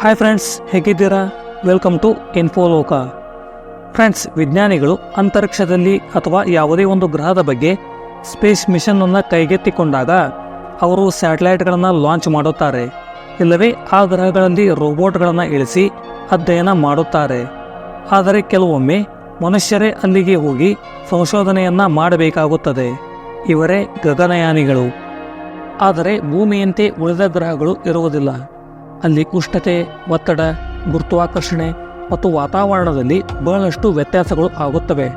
Hi friends ಹೇಗಿದ್ದೀರಾ? Welcome to Infoloka friends ವಿಜ್ಞಾನಿಗಳು ಅಂತರಿಕ್ಷದಲ್ಲಿ ಅಥವಾ ಯಾವುದೇ ಒಂದು ಗ್ರಹದ ಬಗ್ಗೆ ಸ್ಪೇಸ್ ಮಿಷನ್ ಅನ್ನು ಕೈಗೆತ್ತಿಕೊಂಡಾಗ ಅವರು ಸ್ಯಾಟಲೈಟ್ಗಳನ್ನು ಲಾಂಚ್ ಮಾಡುತ್ತಾರೆ. ಇಲ್ಲವೇ ಆ ಗ್ರಹಗಳಲ್ಲಿ ರೋಬೋಟ್ಗಳನ್ನು ಇಳಿಸಿ ಅಧ್ಯಯನ ಮಾಡುತ್ತಾರೆ. ಆದರೆ ಕೆಲವೊಮ್ಮೆ ಮನುಷ್ಯರೇ ಅಲ್ಲಿಗೆ ಹೋಗಿ ಸಂಶೋಧನೆಯನ್ನ ಮಾಡಬೇಕಾಗುತ್ತದೆ. ಇವರೇ ಗಗನಯಾನಿಗಳು. ಆದರೆ ಭೂಮಿಯಂತೆ ಉಳಿದ ಗ್ರಹಗಳು ಇರುವುದಿಲ್ಲ. ಅಲ್ಲಿ ಉಷ್ಣತೆ, ಒತ್ತಡ, ಗುರುತ್ವಾಕರ್ಷಣೆ ಮತ್ತು ವಾತಾವರಣದಲ್ಲಿ ಬಹಳಷ್ಟು ವ್ಯತ್ಯಾಸಗಳು ಆಗುತ್ತವೆ.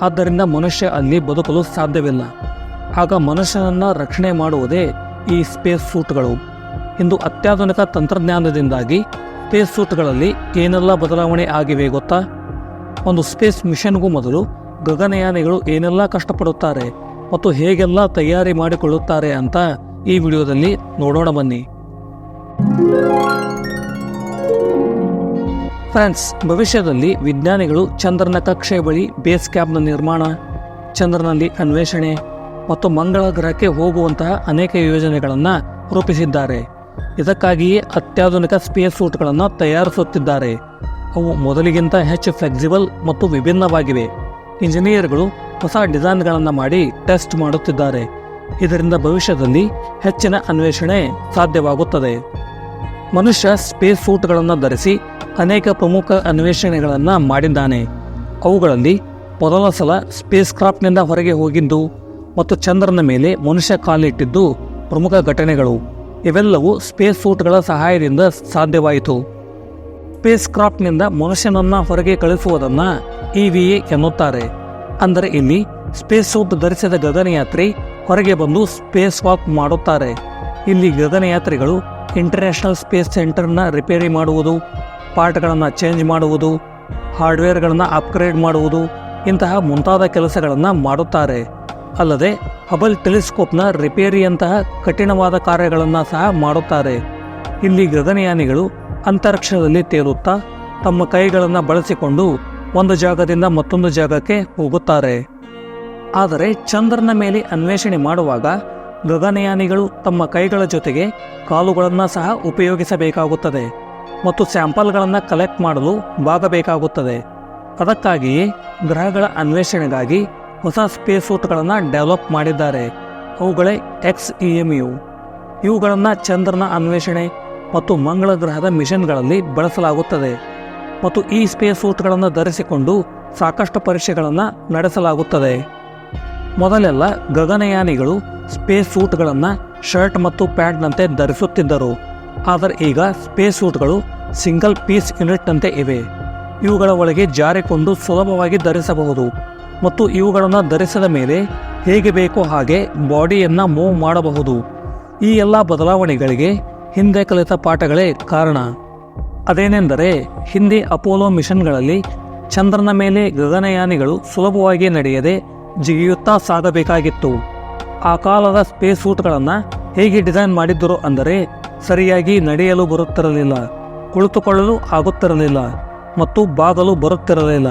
ಆದ್ದರಿಂದ ಮನುಷ್ಯ ಅಲ್ಲಿ ಬದುಕಲು ಸಾಧ್ಯವಿಲ್ಲ. ಆಗ ಮನುಷ್ಯನನ್ನು ರಕ್ಷಣೆ ಮಾಡುವುದೇ ಈ ಸ್ಪೇಸ್ ಸೂಟ್ಗಳು. ಇಂದು ಅತ್ಯಾಧುನಿಕ ತಂತ್ರಜ್ಞಾನದಿಂದಾಗಿ ಸ್ಪೇಸ್ ಸೂಟ್ಗಳಲ್ಲಿ ಏನೆಲ್ಲ ಬದಲಾವಣೆ ಆಗಿವೆ ಗೊತ್ತಾ? ಒಂದು ಸ್ಪೇಸ್ ಮಿಷನ್ಗೂ ಮೊದಲು ಗಗನಯಾನಿಗಳು ಏನೆಲ್ಲ ಕಷ್ಟಪಡುತ್ತಾರೆ? ಮತ್ತು ಹೇಗೆಲ್ಲ ತಯಾರಿ ಮಾಡಿಕೊಳ್ಳುತ್ತಾರೆ ಅಂತ ಈ ವಿಡಿಯೋದಲ್ಲಿ ನೋಡೋಣ ಬನ್ನಿ. ಫ್ರೆಂಡ್ಸ್, ಭವಿಷ್ಯದಲ್ಲಿ ವಿಜ್ಞಾನಿಗಳು ಚಂದ್ರನ ಕಕ್ಷೆ ಬಳಿ ಬೇಸ್ ಕ್ಯಾಂಪ್ನ ನಿರ್ಮಾಣ, ಚಂದ್ರನಲ್ಲಿ ಅನ್ವೇಷಣೆ ಮತ್ತು ಮಂಗಳ ಗ್ರಹಕ್ಕೆ ಹೋಗುವಂತಹ ಅನೇಕ ಯೋಜನೆಗಳನ್ನು ರೂಪಿಸಿದ್ದಾರೆ. ಇದಕ್ಕಾಗಿಯೇ ಅತ್ಯಾಧುನಿಕ ಸ್ಪೇಸ್ ಸೂಟ್ಗಳನ್ನು ತಯಾರಿಸುತ್ತಿದ್ದಾರೆ. ಅವು ಮೊದಲಿಗಿಂತ ಹೆಚ್ಚು ಫ್ಲೆಕ್ಸಿಬಲ್ ಮತ್ತು ವಿಭಿನ್ನವಾಗಿವೆ. ಇಂಜಿನಿಯರ್ಗಳು ಹೊಸ ಡಿಸೈನ್ಗಳನ್ನು ಮಾಡಿ ಟೆಸ್ಟ್ ಮಾಡುತ್ತಿದ್ದಾರೆ. ಇದರಿಂದ ಭವಿಷ್ಯದಲ್ಲಿ ಹೆಚ್ಚಿನ ಅನ್ವೇಷಣೆ ಸಾಧ್ಯವಾಗುತ್ತದೆ. ಮನುಷ್ಯ ಸ್ಪೇಸ್ ಸೂಟ್ಗಳನ್ನು ಧರಿಸಿ ಅನೇಕ ಪ್ರಮುಖ ಅನ್ವೇಷಣೆಗಳನ್ನು ಮಾಡಿದ್ದಾನೆ. ಅವುಗಳಲ್ಲಿ ಮೊದಲ ಸಲ ಸ್ಪೇಸ್ ಕ್ರಾಫ್ಟ್ನಿಂದ ಹೊರಗೆ ಹೋಗಿದ್ದು ಮತ್ತು ಚಂದ್ರನ ಮೇಲೆ ಮನುಷ್ಯ ಕಾಲಿಟ್ಟಿದ್ದು ಪ್ರಮುಖ ಘಟನೆಗಳು. ಇವೆಲ್ಲವೂ ಸ್ಪೇಸ್ ಸೂಟ್ಗಳ ಸಹಾಯದಿಂದ ಸಾಧ್ಯವಾಯಿತು. ಸ್ಪೇಸ್ ಕ್ರಾಫ್ಟ್ನಿಂದ ಮನುಷ್ಯನನ್ನು ಹೊರಗೆ ಕಳಿಸುವುದನ್ನು ಇ ವಿ ಎ ಎನ್ನುತ್ತಾರೆ. ಅಂದರೆ ಇಲ್ಲಿ ಸ್ಪೇಸ್ ಸೂಟ್ ಧರಿಸಿದ ಗಗನಯಾತ್ರಿ ಹೊರಗೆ ಬಂದು ಸ್ಪೇಸ್ ವಾಕ್ ಮಾಡುತ್ತಾರೆ. ಇಲ್ಲಿ ಗಗನಯಾತ್ರಿಗಳು ಇಂಟರ್ನ್ಯಾಷನಲ್ ಸ್ಪೇಸ್ ಸೆಂಟರ್ನ ರಿಪೇರಿ ಮಾಡುವುದು, ಪಾರ್ಟ್ಗಳನ್ನು ಚೇಂಜ್ ಮಾಡುವುದು, ಹಾರ್ಡ್ವೇರ್ಗಳನ್ನು ಅಪ್ಗ್ರೇಡ್ ಮಾಡುವುದು, ಇಂತಹ ಮುಂತಾದ ಕೆಲಸಗಳನ್ನು ಮಾಡುತ್ತಾರೆ. ಅಲ್ಲದೆ ಹಬಲ್ ಟೆಲಿಸ್ಕೋಪ್ನ ರಿಪೇರಿಯಂತಹ ಕಠಿಣವಾದ ಕಾರ್ಯಗಳನ್ನು ಸಹ ಮಾಡುತ್ತಾರೆ. ಇಲ್ಲಿ ಗಗನಯಾನಿಗಳು ಅಂತರಿಕ್ಷದಲ್ಲಿ ತೇಲುತ್ತಾ ತಮ್ಮ ಕೈಗಳನ್ನು ಬಳಸಿಕೊಂಡು ಒಂದು ಜಾಗದಿಂದ ಮತ್ತೊಂದು ಜಾಗಕ್ಕೆ ಹೋಗುತ್ತಾರೆ. ಆದರೆ ಚಂದ್ರನ ಮೇಲೆ ಅನ್ವೇಷಣೆ ಮಾಡುವಾಗ ಗಗನಯಾನಿಗಳು ತಮ್ಮ ಕೈಗಳ ಜೊತೆಗೆ ಕಾಲುಗಳನ್ನು ಸಹ ಉಪಯೋಗಿಸಬೇಕಾಗುತ್ತದೆ ಮತ್ತು ಸ್ಯಾಂಪಲ್ಗಳನ್ನು ಕಲೆಕ್ಟ್ ಮಾಡಲು ಬಾಗಬೇಕಾಗುತ್ತದೆ. ಅದಕ್ಕಾಗಿಯೇ ಗ್ರಹಗಳ ಅನ್ವೇಷಣೆಗಾಗಿ ಹೊಸ ಸ್ಪೇಸ್ ಸೂಟ್ಗಳನ್ನು ಡೆವಲಪ್ ಮಾಡಿದ್ದಾರೆ. ಅವುಗಳೇ ಎಕ್ಸ್ ಇ ಎಂ ಯು. ಇವುಗಳನ್ನು ಚಂದ್ರನ ಅನ್ವೇಷಣೆ ಮತ್ತು ಮಂಗಳ ಗ್ರಹದ ಮಿಷನ್ಗಳಲ್ಲಿ ಬಳಸಲಾಗುತ್ತದೆ. ಮತ್ತು ಈ ಸ್ಪೇಸ್ ಸೂಟ್ಗಳನ್ನು ಧರಿಸಿಕೊಂಡು ಸಾಕಷ್ಟು ಪರೀಕ್ಷೆಗಳನ್ನು ನಡೆಸಲಾಗುತ್ತದೆ. ಮೊದಲೆಲ್ಲ ಗಗನಯಾನಿಗಳು ಸ್ಪೇಸ್ ಸೂಟ್ಗಳನ್ನು ಶರ್ಟ್ ಮತ್ತು ಪ್ಯಾಂಟ್ನಂತೆ ಧರಿಸುತ್ತಿದ್ದರು. ಆದರೆ ಈಗ ಸ್ಪೇಸ್ ಸೂಟ್ಗಳು ಸಿಂಗಲ್ ಪೀಸ್ ಯೂನಿಟ್ನಂತೆ ಇವೆ. ಇವುಗಳ ಒಳಗೆ ಜಾರಿಕೊಂಡು ಸುಲಭವಾಗಿ ಧರಿಸಬಹುದು ಮತ್ತು ಇವುಗಳನ್ನು ಧರಿಸಿದ ಮೇಲೆ ಹೇಗೆ ಬೇಕೋ ಹಾಗೆ ಬಾಡಿಯನ್ನು ಮೂವ್ ಮಾಡಬಹುದು. ಈ ಎಲ್ಲ ಬದಲಾವಣೆಗಳಿಗೆ ಹಿಂದೆ ಕಲಿತ ಪಾಠಗಳೇ ಕಾರಣ. ಅದೇನೆಂದರೆ, ಹಿಂದೆ ಅಪೋಲೋ ಮಿಷನ್ಗಳಲ್ಲಿ ಚಂದ್ರನ ಮೇಲೆ ಗಗನಯಾನಿಗಳು ಸುಲಭವಾಗಿ ನಡೆಯದೆ ಜಿಗಿಯುತ್ತಾ ಸಾಗಬೇಕಾಗಿತ್ತು. ಆ ಕಾಲದ ಸ್ಪೇಸ್ ಸೂಟ್ಗಳನ್ನು ಹೇಗೆ ಡಿಸೈನ್ ಮಾಡಿದ್ದರು ಅಂದರೆ, ಸರಿಯಾಗಿ ನಡೆಯಲು ಬರುತ್ತಿರಲಿಲ್ಲ, ಕುಳಿತುಕೊಳ್ಳಲು ಆಗುತ್ತಿರಲಿಲ್ಲ ಮತ್ತು ಬಾಗಲು ಬರುತ್ತಿರಲಿಲ್ಲ.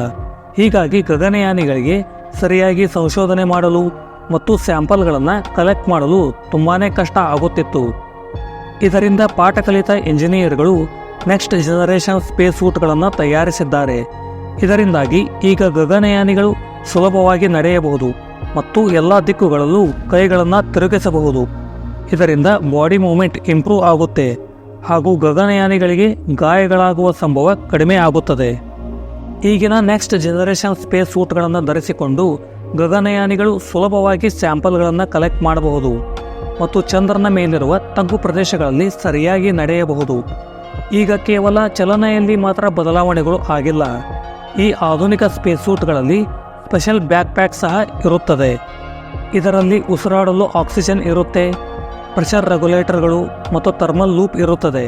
ಹೀಗಾಗಿ ಗಗನಯಾನಿಗಳಿಗೆ ಸರಿಯಾಗಿ ಸಂಶೋಧನೆ ಮಾಡಲು ಮತ್ತು ಸ್ಯಾಂಪಲ್ಗಳನ್ನು ಕಲೆಕ್ಟ್ ಮಾಡಲು ತುಂಬಾ ಕಷ್ಟ ಆಗುತ್ತಿತ್ತು. ಇದರಿಂದ ಪಾಠ ಕಲಿತ ಇಂಜಿನಿಯರ್ಗಳು ನೆಕ್ಸ್ಟ್ ಜನರೇಷನ್ ಸ್ಪೇಸ್ ಸೂಟ್ಗಳನ್ನು ತಯಾರಿಸಿದ್ದಾರೆ. ಇದರಿಂದಾಗಿ ಈಗ ಗಗನಯಾನಿಗಳು ಸುಲಭವಾಗಿ ನಡೆಯಬಹುದು ಮತ್ತು ಎಲ್ಲ ದಿಕ್ಕುಗಳಲ್ಲೂ ಕೈಗಳನ್ನು ತಿರುಗಿಸಬಹುದು. ಇದರಿಂದ ಬಾಡಿ ಮೂವ್ಮೆಂಟ್ ಇಂಪ್ರೂವ್ ಆಗುತ್ತೆ ಹಾಗೂ ಗಗನಯಾನಿಗಳಿಗೆ ಗಾಯಗಳಾಗುವ ಸಂಭವ ಕಡಿಮೆ ಆಗುತ್ತದೆ. ಈಗಿನ ನೆಕ್ಸ್ಟ್ ಜನರೇಷನ್ ಸ್ಪೇಸ್ ಸೂಟ್ಗಳನ್ನು ಧರಿಸಿಕೊಂಡು ಗಗನಯಾನಿಗಳು ಸುಲಭವಾಗಿ ಸ್ಯಾಂಪಲ್ಗಳನ್ನು ಕಲೆಕ್ಟ್ ಮಾಡಬಹುದು ಮತ್ತು ಚಂದ್ರನ ಮೇಲಿರುವ ತಗ್ಗು ಪ್ರದೇಶಗಳಲ್ಲಿ ಸರಿಯಾಗಿ ನಡೆಯಬಹುದು. ಈಗ ಕೇವಲ ಚಲನೆಯಲ್ಲಿ ಮಾತ್ರ ಬದಲಾವಣೆಗಳು ಆಗಿಲ್ಲ. ಈ ಆಧುನಿಕ ಸ್ಪೇಸ್ ಸೂಟ್ಗಳಲ್ಲಿ ಸ್ಪೆಷಲ್ ಬ್ಯಾಕ್ ಪ್ಯಾಕ್ ಸಹ ಇರುತ್ತದೆ. ಇದರಲ್ಲಿ ಉಸಿರಾಡಲು ಆಕ್ಸಿಜನ್ ಇರುತ್ತೆ ಪ್ರೆಷರ್ ರೆಗ್ಯುಲೇಟರ್ಗಳು ಮತ್ತು ಥರ್ಮಲ್ ಲೂಪ್ ಇರುತ್ತದೆ.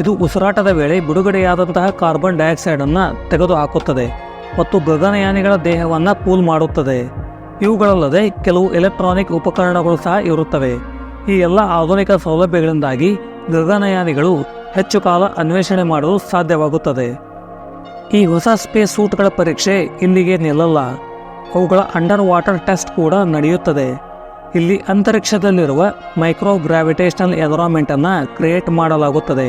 ಇದು ಉಸಿರಾಟದ ವೇಳೆ ಬಿಡುಗಡೆಯಾದಂತಹ ಕಾರ್ಬನ್ ಡೈಆಕ್ಸೈಡನ್ನು ತೆಗೆದುಹಾಕುತ್ತದೆ ಮತ್ತು ಗಗನಯಾನಿಗಳ ದೇಹವನ್ನು ಕೂಲ್ ಮಾಡುತ್ತದೆ. ಇವುಗಳಲ್ಲದೆ ಕೆಲವು ಎಲೆಕ್ಟ್ರಾನಿಕ್ ಉಪಕರಣಗಳು ಸಹ ಇರುತ್ತವೆ. ಈ ಎಲ್ಲ ಆಧುನಿಕ ಸೌಲಭ್ಯಗಳಿಂದಾಗಿ ಗಗನಯಾನಿಗಳು ಹೆಚ್ಚು ಕಾಲ ಅನ್ವೇಷಣೆ ಮಾಡಲು ಸಾಧ್ಯವಾಗುತ್ತದೆ. ಈ ಹೊಸ ಸ್ಪೇಸ್ ಸೂಟ್ಗಳ ಪರೀಕ್ಷೆ ಇಲ್ಲಿಗೆ ನಿಲ್ಲಲ್ಲ. ಅವುಗಳ ಅಂಡರ್ ವಾಟರ್ ಟೆಸ್ಟ್ ಕೂಡ ನಡೆಯುತ್ತದೆ. ಇಲ್ಲಿ ಅಂತರಿಕ್ಷದಲ್ಲಿರುವ ಮೈಕ್ರೋ ಗ್ರಾವಿಟೇಷನಲ್ ಎನ್ವಿರಾನ್ಮೆಂಟನ್ನು ಕ್ರಿಯೇಟ್ ಮಾಡಲಾಗುತ್ತದೆ.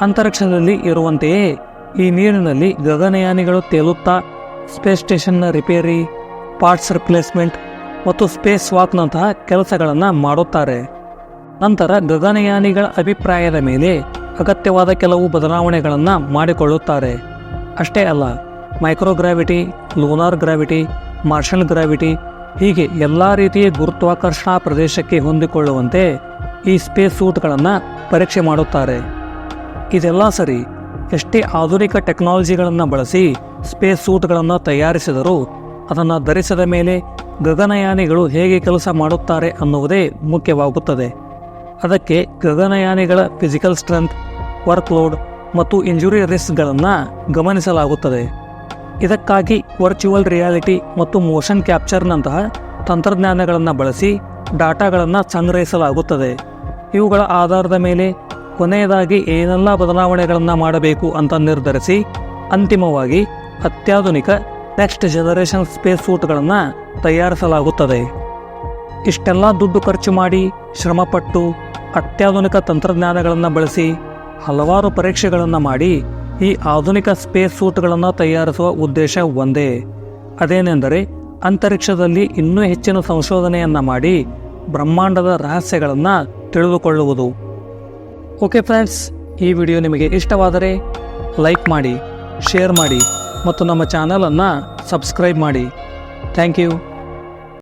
ಅಂತರಿಕ್ಷದಲ್ಲಿ ಇರುವಂತೆಯೇ ಈ ನೀರಿನಲ್ಲಿ ಗಗನಯಾನಿಗಳು ತೇಲುತ್ತಾ ಸ್ಪೇಸ್ ಸ್ಟೇಷನ್ನ ರಿಪೇರಿ, ಪಾರ್ಟ್ಸ್ ರಿಪ್ಲೇಸ್ಮೆಂಟ್ ಮತ್ತು ಸ್ಪೇಸ್ ವಾಕ್ನಂತಹ ಕೆಲಸಗಳನ್ನು ಮಾಡುತ್ತಾರೆ. ನಂತರ ಗಗನಯಾನಿಗಳ ಅಭಿಪ್ರಾಯದ ಮೇಲೆ ಅಗತ್ಯವಾದ ಕೆಲವು ಬದಲಾವಣೆಗಳನ್ನು ಮಾಡಿಕೊಳ್ಳುತ್ತಾರೆ. ಅಷ್ಟೇ ಅಲ್ಲ, microgravity, lunar gravity, marshal gravity ಹೀಗೆ ಎಲ್ಲ ರೀತಿಯ ಗುರುತ್ವಾಕರ್ಷಣಾ ಪ್ರದೇಶಕ್ಕೆ ಹೊಂದಿಕೊಳ್ಳುವಂತೆ ಈ ಸ್ಪೇಸ್ ಸೂಟ್ಗಳನ್ನು ಪರೀಕ್ಷೆ ಮಾಡುತ್ತಾರೆ. ಇದೆಲ್ಲ ಸರಿ, ಎಷ್ಟೇ ಆಧುನಿಕ ಟೆಕ್ನಾಲಜಿಗಳನ್ನು ಬಳಸಿ ಸ್ಪೇಸ್ ಸೂಟ್ಗಳನ್ನು ತಯಾರಿಸಿದರೂ ಅದನ್ನು ಧರಿಸಿದ ಮೇಲೆ ಗಗನಯಾನಿಗಳು ಹೇಗೆ ಕೆಲಸ ಮಾಡುತ್ತಾರೆ ಅನ್ನುವುದೇ ಮುಖ್ಯವಾಗುತ್ತದೆ. ಅದಕ್ಕೆ ಗಗನಯಾನಿಗಳ ಫಿಸಿಕಲ್ ಸ್ಟ್ರೆಂತ್ ವರ್ಕ್ ಲೋಡ್ ಮತ್ತು ಇಂಜುರಿ ರಿಸ್ಕ್ಗಳನ್ನು ಗಮನಿಸಲಾಗುತ್ತದೆ. ಇದಕ್ಕಾಗಿ ವರ್ಚುವಲ್ ರಿಯಾಲಿಟಿ ಮತ್ತು ಮೋಷನ್ ಕ್ಯಾಪ್ಚರ್ನಂತಹ ತಂತ್ರಜ್ಞಾನಗಳನ್ನು ಬಳಸಿ ಡಾಟಾಗಳನ್ನು ಸಂಗ್ರಹಿಸಲಾಗುತ್ತದೆ. ಇವುಗಳ ಆಧಾರದ ಮೇಲೆ ಕೊನೆಯದಾಗಿ ಏನೆಲ್ಲ ಬದಲಾವಣೆಗಳನ್ನು ಮಾಡಬೇಕು ಅಂತ ನಿರ್ಧರಿಸಿ ಅಂತಿಮವಾಗಿ ಅತ್ಯಾಧುನಿಕ ನೆಕ್ಸ್ಟ್ ಜನರೇಷನ್ ಸ್ಪೇಸ್ ಸೂಟ್ಗಳನ್ನು ತಯಾರಿಸಲಾಗುತ್ತದೆ. ಇಷ್ಟೆಲ್ಲ ದುಡ್ಡು ಖರ್ಚು ಮಾಡಿ ಶ್ರಮಪಟ್ಟು ಅತ್ಯಾಧುನಿಕ ತಂತ್ರಜ್ಞಾನಗಳನ್ನು ಬಳಸಿ ಹಲವಾರು ಪರೀಕ್ಷೆಗಳನ್ನು ಮಾಡಿ ಈ ಆಧುನಿಕ ಸ್ಪೇಸ್ ಸೂಟ್ಗಳನ್ನು ತಯಾರಿಸುವ ಉದ್ದೇಶ ಒಂದೇ. ಅದೇನೆಂದರೆ ಅಂತರಿಕ್ಷದಲ್ಲಿ ಇನ್ನೂ ಹೆಚ್ಚಿನ ಸಂಶೋಧನೆಯನ್ನು ಮಾಡಿ ಬ್ರಹ್ಮಾಂಡದ ರಹಸ್ಯಗಳನ್ನು ತಿಳಿದುಕೊಳ್ಳುವುದು. ಓಕೆ ಫ್ರೆಂಡ್ಸ್ ಈ ವಿಡಿಯೋ ನಿಮಗೆ ಇಷ್ಟವಾದರೆ ಲೈಕ್ ಮಾಡಿ ಶೇರ್ ಮಾಡಿ ಮತ್ತು ನಮ್ಮ ಚಾನಲನ್ನು ಸಬ್ಸ್ಕ್ರೈಬ್ ಮಾಡಿ. Thank you